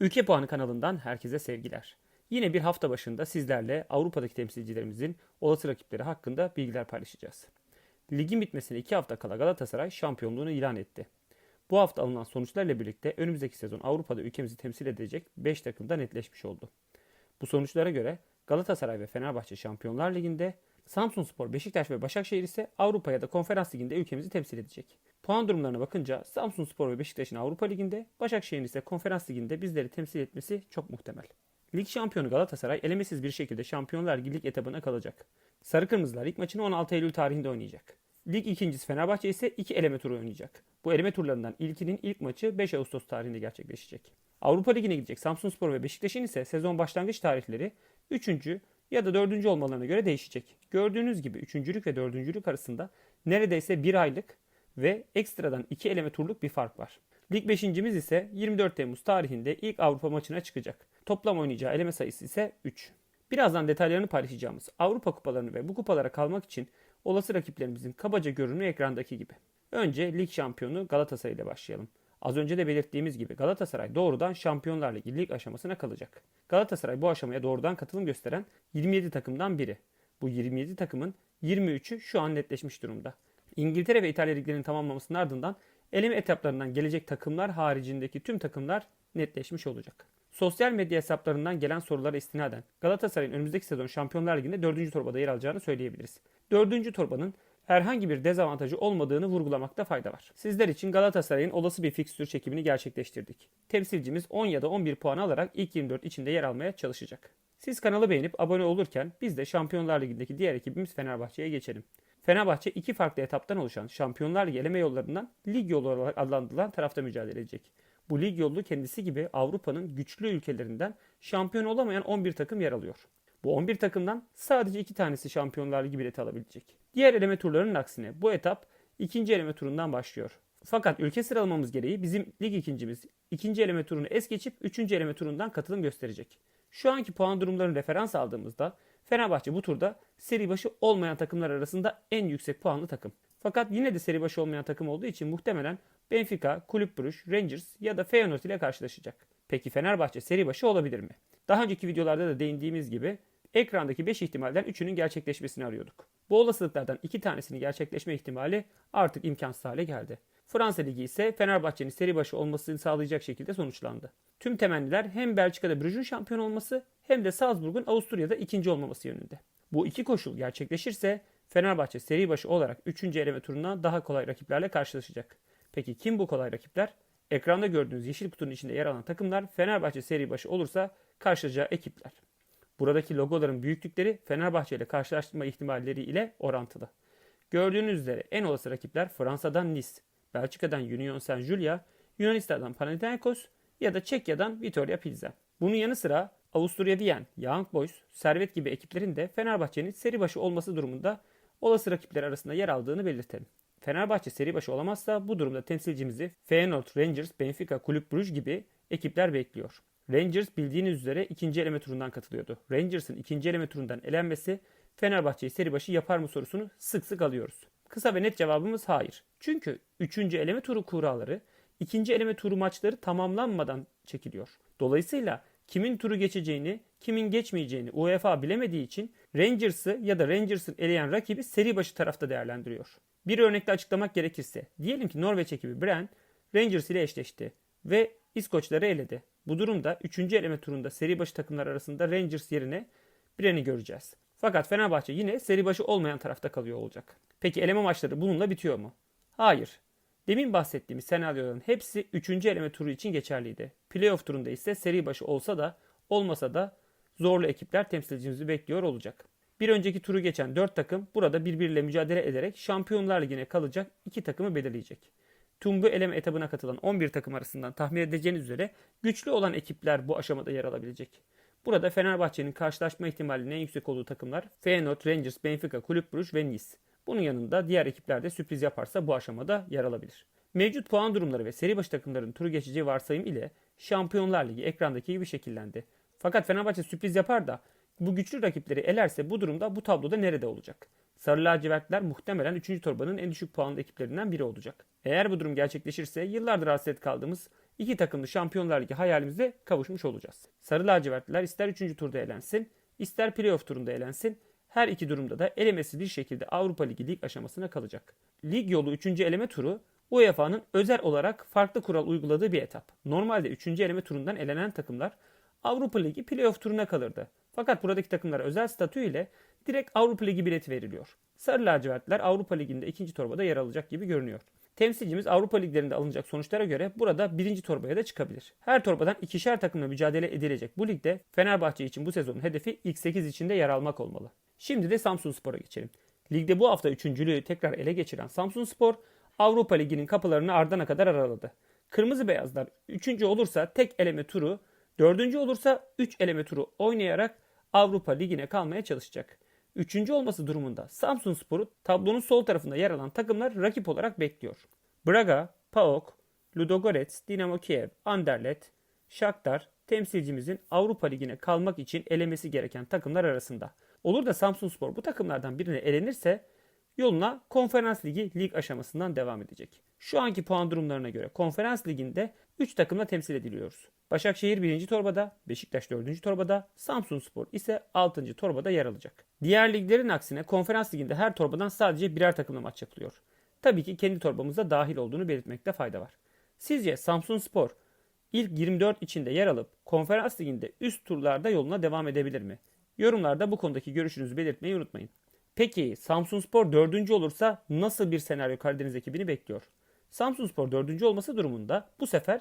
Ülke Puanı kanalından herkese sevgiler. Yine bir hafta başında sizlerle Avrupa'daki temsilcilerimizin olası rakipleri hakkında bilgiler paylaşacağız. Ligin bitmesine 2 hafta kala Galatasaray şampiyonluğunu ilan etti. Bu hafta alınan sonuçlarla birlikte önümüzdeki sezon Avrupa'da ülkemizi temsil edecek 5 takım da netleşmiş oldu. Bu sonuçlara göre Galatasaray ve Fenerbahçe Şampiyonlar Ligi'nde, Samsunspor, Beşiktaş ve Başakşehir ise Avrupa ya da Konferans Ligi'nde ülkemizi temsil edecek. Puan durumlarına bakınca Samsunspor ve Beşiktaş'ın Avrupa Ligi'nde, Başakşehir'in ise Konferans Ligi'nde bizleri temsil etmesi çok muhtemel. Lig şampiyonu Galatasaray elemesiz bir şekilde Şampiyonlar Ligi lig etabına kalacak. Sarı Kırmızılar ilk maçını 16 Eylül tarihinde oynayacak. Lig ikincisi Fenerbahçe ise iki eleme turu oynayacak. Bu eleme turlarından ilkinin ilk maçı 5 Ağustos tarihinde gerçekleşecek. Avrupa Ligi'ne gidecek Samsunspor ve Beşiktaş'ın ise sezon başlangıç tarihleri 3. ya da 4. olmalarına göre değişecek. Gördüğünüz gibi 3.lük ve 4.lük arasında neredeyse 1 aylık ve ekstradan 2 eleme turluk bir fark var. Lig 5.'miz ise 24 Temmuz tarihinde ilk Avrupa maçına çıkacak. Toplam oynayacağı eleme sayısı ise 3. Birazdan detaylarını paylaşacağımız Avrupa kupalarını ve bu kupalara kalmak için olası rakiplerimizin kabaca görünümü ekrandaki gibi. Önce lig şampiyonu Galatasaray ile başlayalım. Az önce de belirttiğimiz gibi Galatasaray doğrudan Şampiyonlar Ligi lig aşamasına kalacak. Galatasaray bu aşamaya doğrudan katılım gösteren 27 takımdan biri. Bu 27 takımın 23'ü şu an netleşmiş durumda. İngiltere ve İtalya liglerinin tamamlamasının ardından eleme etaplarından gelecek takımlar haricindeki tüm takımlar netleşmiş olacak. Sosyal medya hesaplarından gelen sorulara istinaden Galatasaray'ın önümüzdeki sezon Şampiyonlar Ligi'nde 4. torbada yer alacağını söyleyebiliriz. 4. torbanın herhangi bir dezavantajı olmadığını vurgulamakta fayda var. Sizler için Galatasaray'ın olası bir fikstür çekimini gerçekleştirdik. Temsilcimiz 10 ya da 11 puan alarak ilk 24 içinde yer almaya çalışacak. Siz kanalı beğenip abone olurken biz de Şampiyonlar Ligi'ndeki diğer ekibimiz Fenerbahçe'ye geçelim. Fenerbahçe iki farklı etaptan oluşan Şampiyonlar Ligi eleme yollarından lig yolu olarak adlandırılan tarafta mücadele edecek. Bu lig yolu kendisi gibi Avrupa'nın güçlü ülkelerinden şampiyon olamayan 11 takım yer alıyor. Bu 11 takımdan sadece 2 tanesi Şampiyonlar Ligi bileti alabilecek. Diğer eleme turlarının aksine bu etap ikinci eleme turundan başlıyor. Fakat ülke sıralamamız gereği bizim lig ikincimiz ikinci eleme turunu es geçip üçüncü eleme turundan katılım gösterecek. Şu anki puan durumlarını referans aldığımızda Fenerbahçe bu turda seri başı olmayan takımlar arasında en yüksek puanlı takım. Fakat yine de seri başı olmayan takım olduğu için muhtemelen Benfica, Kulüp Brugge, Rangers ya da Feyenoord ile karşılaşacak. Peki Fenerbahçe seri başı olabilir mi? Daha önceki videolarda da değindiğimiz gibi ekrandaki 5 ihtimalden 3'ünün gerçekleşmesini arıyorduk. Bu olasılıklardan 2 tanesinin gerçekleşme ihtimali artık imkansız hale geldi. Fransa Ligi ise Fenerbahçe'nin seri başı olmasını sağlayacak şekilde sonuçlandı. Tüm temenniler hem Belçika'da Brugge'un şampiyon olması hem de Salzburg'un Avusturya'da ikinci olmaması yönünde. Bu iki koşul gerçekleşirse Fenerbahçe seri başı olarak 3. eleme turuna daha kolay rakiplerle karşılaşacak. Peki kim bu kolay rakipler? Ekranda gördüğünüz yeşil kutunun içinde yer alan takımlar Fenerbahçe seri başı olursa karşılaşacağı ekipler. Buradaki logoların büyüklükleri Fenerbahçe ile karşılaştırma ihtimalleri ile orantılı. Gördüğünüz üzere en olası rakipler Fransa'dan Nice, Belçika'dan Union Saint-Gilloise, Yunanistan'dan Panathinaikos ya da Çekya'dan Vitória Pilsen. Bunun yanı sıra Avusturya Viyen, Young Boys, Servet gibi ekiplerin de Fenerbahçe'nin seri başı olması durumunda olası rakipler arasında yer aldığını belirtelim. Fenerbahçe seri başı olamazsa bu durumda temsilcimizi Feyenoord, Rangers, Benfica, Kulüp Brugge gibi ekipler bekliyor. Rangers bildiğiniz üzere ikinci eleme turundan katılıyordu. Rangers'ın ikinci eleme turundan elenmesi Fenerbahçe'yi seri başı yapar mı sorusunu sık sık alıyoruz. Kısa ve net cevabımız hayır. Çünkü üçüncü eleme turu kuralları ikinci eleme turu maçları tamamlanmadan çekiliyor. Dolayısıyla kimin turu geçeceğini, kimin geçmeyeceğini UEFA bilemediği için Rangers'ı ya da Rangers'ın eleyen rakibi seri başı tarafta değerlendiriyor. Bir örnekle açıklamak gerekirse, diyelim ki Norveç ekibi Bren Rangers ile eşleşti ve İskoçları eledi. Bu durumda 3. eleme turunda seri başı takımlar arasında Rangers yerine Bren'i göreceğiz. Fakat Fenerbahçe yine seri başı olmayan tarafta kalıyor olacak. Peki eleme maçları bununla bitiyor mu? Hayır. Demin bahsettiğimiz senaryoların hepsi 3. eleme turu için geçerliydi. Playoff turunda ise seri başı olsa da olmasa da zorlu ekipler temsilcimizi bekliyor olacak. Bir önceki turu geçen 4 takım burada birbiriyle mücadele ederek Şampiyonlar Ligi'ne kalacak 2 takımı belirleyecek. Tüm bu eleme etabına katılan 11 takım arasından tahmin edeceğiniz üzere güçlü olan ekipler bu aşamada yer alabilecek. Burada Fenerbahçe'nin karşılaşma ihtimalinin en yüksek olduğu takımlar Feyenoord, Rangers, Benfica, Kulüp Brugge ve Nice. Bunun yanında diğer ekipler de sürpriz yaparsa bu aşamada yer alabilir. Mevcut puan durumları ve seri başı takımların turu geçeceği varsayım ile Şampiyonlar Ligi ekrandaki gibi şekillendi. Fakat Fenerbahçe sürpriz yapar da bu güçlü rakipleri elerse bu durumda bu tabloda nerede olacak? Sarı lacivertler muhtemelen 3. torbanın en düşük puanlı ekiplerinden biri olacak. Eğer bu durum gerçekleşirse yıllardır hasret kaldığımız iki takımlı Şampiyonlar Ligi hayalimize kavuşmuş olacağız. Sarı lacivertliler ister 3. turda elensin, ister playoff turunda elensin. Her iki durumda da elemesi bir şekilde Avrupa Ligi lig aşamasına kalacak. Lig yolu 3. eleme turu UEFA'nın özel olarak farklı kural uyguladığı bir etap. Normalde 3. eleme turundan elenen takımlar Avrupa Ligi playoff turuna kalırdı. Fakat buradaki takımlara özel statü ile direkt Avrupa Ligi bileti veriliyor. Sarı lacivertler Avrupa Ligi'nde ikinci torbada yer alacak gibi görünüyor. Temsilcimiz Avrupa Liglerinde alınacak sonuçlara göre burada birinci torbaya da çıkabilir. Her torbadan ikişer takımla mücadele edilecek bu ligde Fenerbahçe için bu sezonun hedefi ilk 8 içinde yer almak olmalı. Şimdi de Samsun Spor'a geçelim. Ligde bu hafta üçüncülüğü tekrar ele geçiren Samsun Spor Avrupa Ligi'nin kapılarını ardına kadar araladı. Kırmızı beyazlar 3. olursa tek eleme turu, 4. olursa 3 eleme turu oynayarak Avrupa Ligi'ne kalmaya çalışacak. Üçüncü olması durumunda Samsun Spor'u tablonun sol tarafında yer alan takımlar rakip olarak bekliyor. Braga, PAOK, Ludogorets, Dinamo Kiev, Anderlet, Shakhtar temsilcimizin Avrupa Ligi'ne kalmak için elemesi gereken takımlar arasında. Olur da Samsun Spor bu takımlardan birine elenirse yoluna Konferans Ligi lig aşamasından devam edecek. Şu anki puan durumlarına göre Konferans Ligi'nde 3 takımla temsil ediliyoruz. Başakşehir 1. torbada, Beşiktaş 4. torbada, Samsun Spor ise 6. torbada yer alacak. Diğer liglerin aksine Konferans Ligi'nde her torbadan sadece birer takımla maç yapılıyor. Tabii ki kendi torbamıza dahil olduğunu belirtmekte fayda var. Sizce Samsun Spor ilk 24 içinde yer alıp Konferans Ligi'nde üst turlarda yoluna devam edebilir mi? Yorumlarda bu konudaki görüşünüzü belirtmeyi unutmayın. Peki Samsunspor 4. olursa nasıl bir senaryo Karadeniz ekibini bekliyor? Samsunspor 4. olması durumunda bu sefer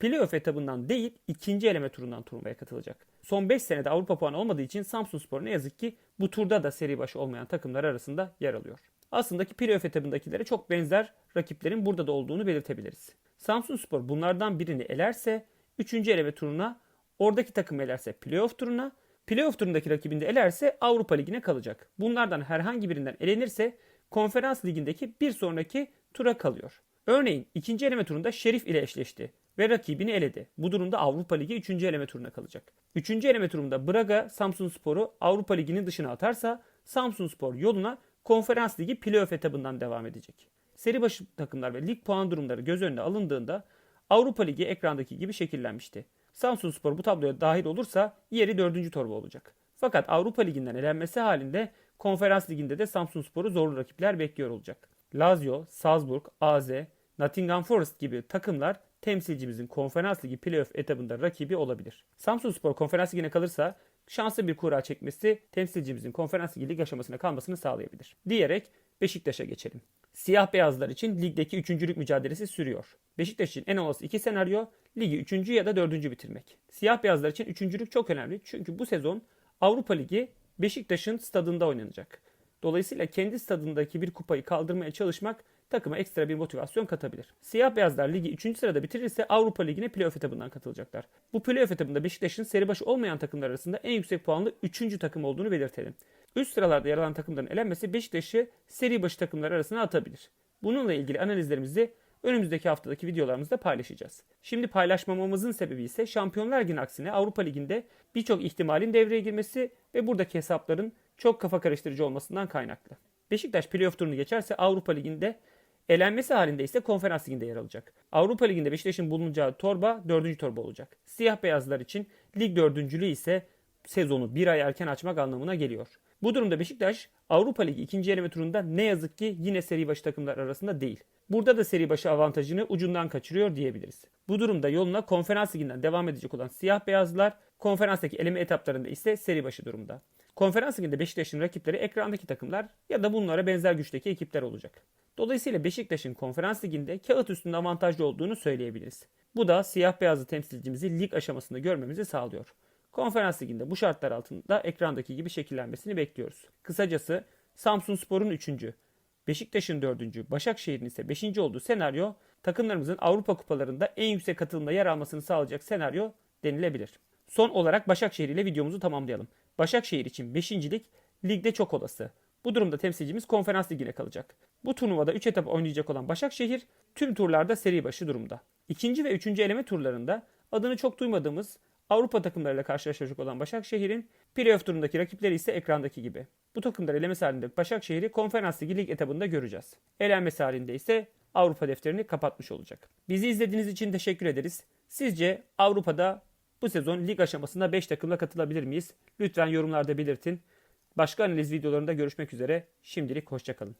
playoff etabından değil ikinci eleme turundan turnuvaya katılacak. Son 5 senede Avrupa puanı olmadığı için Samsunspor ne yazık ki bu turda da seri başı olmayan takımlar arasında yer alıyor. Aslında ki playoff etabındakilere çok benzer rakiplerin burada da olduğunu belirtebiliriz. Samsunspor bunlardan birini elerse 3. eleme turuna, oradaki takım elerse playoff turuna, Playoff turundaki rakibinde elerse Avrupa Ligi'ne kalacak. Bunlardan herhangi birinden elenirse Konferans Ligi'ndeki bir sonraki tura kalıyor. Örneğin ikinci eleme turunda Şerif ile eşleşti ve rakibini eledi. Bu durumda Avrupa Ligi 3. eleme turuna kalacak. 3. eleme turunda Braga Samsun Spor'u Avrupa Ligi'nin dışına atarsa Samsun Spor yoluna Konferans Ligi playoff etabından devam edecek. Seri başı takımlar ve lig puan durumları göz önüne alındığında Avrupa Ligi ekrandaki gibi şekillenmişti. Samsun Spor bu tabloya dahil olursa yeri 4. torba olacak. Fakat Avrupa Ligi'nden elenmesi halinde Konferans Ligi'nde de Samsun Spor'u zorlu rakipler bekliyor olacak. Lazio, Salzburg, AZ, Nottingham Forest gibi takımlar temsilcimizin Konferans Ligi playoff etabında rakibi olabilir. Samsun Spor Konferans Ligi'ne kalırsa şanslı bir kura çekmesi temsilcimizin Konferans Ligi lig aşamasına kalmasını sağlayabilir. Diyerek Beşiktaş'a geçelim. Siyah beyazlar için ligdeki üçüncülük mücadelesi sürüyor. Beşiktaş için en olası iki senaryo ligi üçüncü ya da dördüncü bitirmek. Siyah beyazlar için üçüncülük çok önemli çünkü bu sezon Avrupa Ligi Beşiktaş'ın stadında oynanacak. Dolayısıyla kendi stadındaki bir kupayı kaldırmaya çalışmak takıma ekstra bir motivasyon katabilir. Siyah beyazlar ligi 3. sırada bitirirse Avrupa Ligi'ne playoff etabından katılacaklar. Bu playoff etabında Beşiktaş'ın seri başı olmayan takımlar arasında en yüksek puanlı 3. takım olduğunu belirtelim. Üst sıralarda yer alan takımların elenmesi Beşiktaş'ı seri başı takımlar arasına atabilir. Bununla ilgili analizlerimizi önümüzdeki haftadaki videolarımızda paylaşacağız. Şimdi paylaşmamamızın sebebi ise Şampiyonlar Ligi'nin aksine Avrupa Ligi'nde birçok ihtimalin devreye girmesi ve buradaki hesapların çok kafa karıştırıcı olmasından kaynaklı. Beşiktaş playoff turunu geçerse Avrupa Ligi'nde Elenmesi halinde ise konferans liginde yer alacak. Avrupa Ligi'nde Beşiktaş'ın bulunacağı torba 4. torba olacak. Siyah beyazlar için lig dördüncülüğü ise sezonu bir ay erken açmak anlamına geliyor. Bu durumda Beşiktaş Avrupa Ligi ikinci eleme turunda ne yazık ki yine seri başı takımlar arasında değil. Burada da seri başı avantajını ucundan kaçırıyor diyebiliriz. Bu durumda yoluna konferans liginden devam edecek olan siyah beyazlar konferanstaki eleme etaplarında ise seri başı durumda. Konferans liginde Beşiktaş'ın rakipleri ekrandaki takımlar ya da bunlara benzer güçteki ekipler olacak. Dolayısıyla Beşiktaş'ın konferans liginde kağıt üstünde avantajlı olduğunu söyleyebiliriz. Bu da siyah beyazlı temsilcimizi lig aşamasında görmemizi sağlıyor. Konferans liginde bu şartlar altında ekrandaki gibi şekillenmesini bekliyoruz. Kısacası Samsun Spor'un 3. Beşiktaş'ın 4. Başakşehir'in ise 5. olduğu senaryo takımlarımızın Avrupa kupalarında en yüksek katılımda yer almasını sağlayacak senaryo denilebilir. Son olarak Başakşehir ile videomuzu tamamlayalım. Başakşehir için 5. lig ligde çok olası. Bu durumda temsilcimiz konferans ligine kalacak. Bu turnuvada 3 etap oynayacak olan Başakşehir tüm turlarda seri başı durumda. İkinci ve üçüncü eleme turlarında adını çok duymadığımız Avrupa takımlarıyla karşılaşacak olan Başakşehir'in playoff turundaki rakipleri ise ekrandaki gibi. Bu takımlar elemesi halinde Başakşehir'i konferans ligi lig etabında göreceğiz. Elenmesi halinde ise Avrupa defterini kapatmış olacak. Bizi izlediğiniz için teşekkür ederiz. Sizce Avrupa'da bu sezon lig aşamasında 5 takımla katılabilir miyiz? Lütfen yorumlarda belirtin. Başka analiz videolarında görüşmek üzere. Şimdilik hoşçakalın.